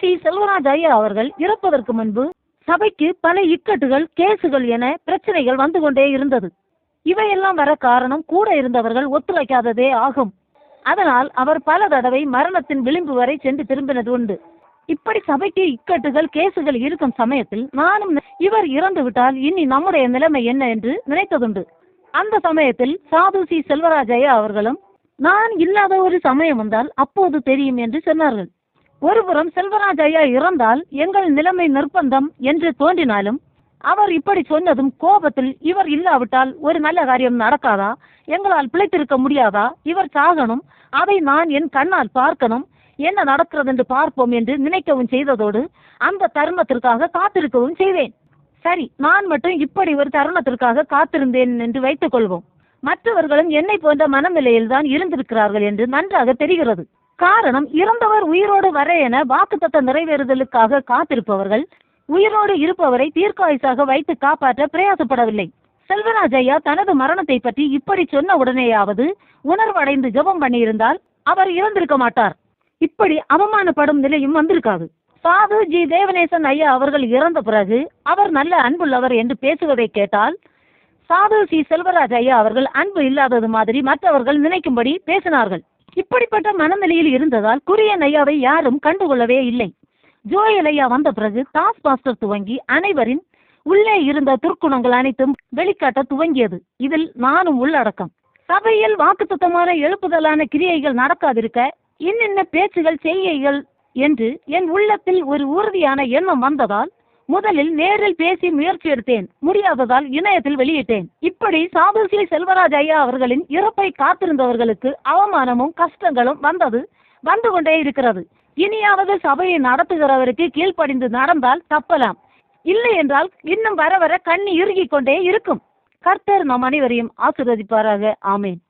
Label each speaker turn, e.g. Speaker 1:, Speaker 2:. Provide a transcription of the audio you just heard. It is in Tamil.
Speaker 1: சி செல்வராஜ் ஐயா அவர்கள் இறப்பதற்கு முன்பு சபைக்கு பல இக்கட்டுகள் கேசுகள் என பிரச்சனைகள் வந்து கொண்டே இருந்தது. இவையெல்லாம் வர காரணம் கூட இருந்தவர்கள் ஒத்துழைக்காததே ஆகும். அதனால் அவர் பல தடவை மரணத்தின் விளிம்பு வரை சென்று திரும்பினது உண்டு. இப்படி சபைக்கு இக்கட்டுகள் கேசுகள் இருக்கும் சமயத்தில் நானும் இவர் இறந்து விட்டால் இனி நம்முடைய நிலைமை என்ன என்று நினைத்ததுண்டு. அந்த சமயத்தில் சாது சி செல்வராஜையா அவர்களும் நான் இல்லாத ஒரு சமயம் வந்தால் அப்போது தெரியும் என்று சொன்னார்கள். ஒருபுறம் செல்வராஜ் ஐயா இறந்தால் எங்கள் நிலைமை நிர்பந்தம் என்று தோன்றினாலும் அவர் இப்படி சொன்னதும் கோபத்தில் இவர் இல்லாவிட்டால் ஒரு நல்ல காரியம் நடக்காதா? எங்களால் பிழைத்திருக்க முடியாதா? இவர் சாகணும். அதை நான் என் கண்ணால் பார்க்கணும். என்ன நடக்கிறது என்று பார்ப்போம் என்று நினைக்கவும் செய்ததோடு அந்த தருணத்திற்காக காத்திருக்கவும் செய்தேன் சரி நான் மட்டும் இப்படி ஒரு தருணத்திற்காக காத்திருந்தேன் என்று வைத்துக் கொள்வோம். மற்றவர்களும் என்னை போன்ற மனநிலையில் தான் இருந்திருக்கிறார்கள் என்று நன்றாக தெரிகிறது. காரணம் இறந்தவர் உயிரோடு வர என வாக்குத்தத்த நிறைவேறுதலுக்காக காத்திருப்பவர்கள் உயிரோடு இருப்பவரை தீர்க்காயுசாக வைத்து காப்பாற்ற பிரயாசப்படவில்லை. செல்வராஜ் ஐயா தனது மரணத்தை பற்றி இப்படி சொன்ன உடனேயாவது உணர்வடைந்து ஜெபம் பண்ணியிருந்தால் அவர் இறந்திருக்க மாட்டார். இப்படி அவமானப்படும் நிலையும் வந்திருக்காது. சாது ஜி தேவநேசன் ஐயா அவர்கள் இறந்த பிறகு அவர் நல்ல அன்புள்ளவர் என்று பேசுவதை கேட்டால் சாது சி செல்வராஜ் ஐயா அவர்கள் அன்பு இல்லாதது மாதிரி மற்றவர்கள் நினைக்கும்படி பேசினார்கள். இப்படிப்பட்ட மனநிலையில் இருந்ததால் குரியன் ஐயாவை யாரும் கண்டுகொள்ளவே இல்லை. ஜோயல் ஐயா வந்த பிறகு டாஸ் மாஸ்டர் துவங்கி அனைவரின் உள்ளே இருந்த துர்க்குணங்கள் அனைத்தும் வெளிக்காட்ட துவங்கியது. இதில் நானும் உள்ளடக்கம். சபையில் வாக்குத்தத்தமான எழுப்புதலான கிரியைகள் நடக்காதிருக்க இன்னென்ன பேச்சுகள் செய்கைகள் என்று என் உள்ளத்தில் ஒரு உறுதியான எண்ணம் வந்ததால் முதலில் நேரில் பேசி முயற்சி எடுத்தேன். முடியாததால் இணையத்தில் வெளியிட்டேன். இப்படி சாதுசி செல்வராஜ் ஐயா அவர்களின் இறப்பை காத்திருந்தவர்களுக்கு அவமானமும் கஷ்டங்களும் வந்தது வந்து கொண்டே இருக்கிறது. இனியாவது சபையை நடத்துகிறவருக்கு கீழ்ப்படிந்து நடந்தால் தப்பலாம். இல்லை என்றால் இன்னும் வர வர கண்ணி இறுகிக் கொண்டே இருக்கும். கர்த்தர் நம் அனைவரையும் ஆசிர்வதிப்பாராக. ஆமேன்.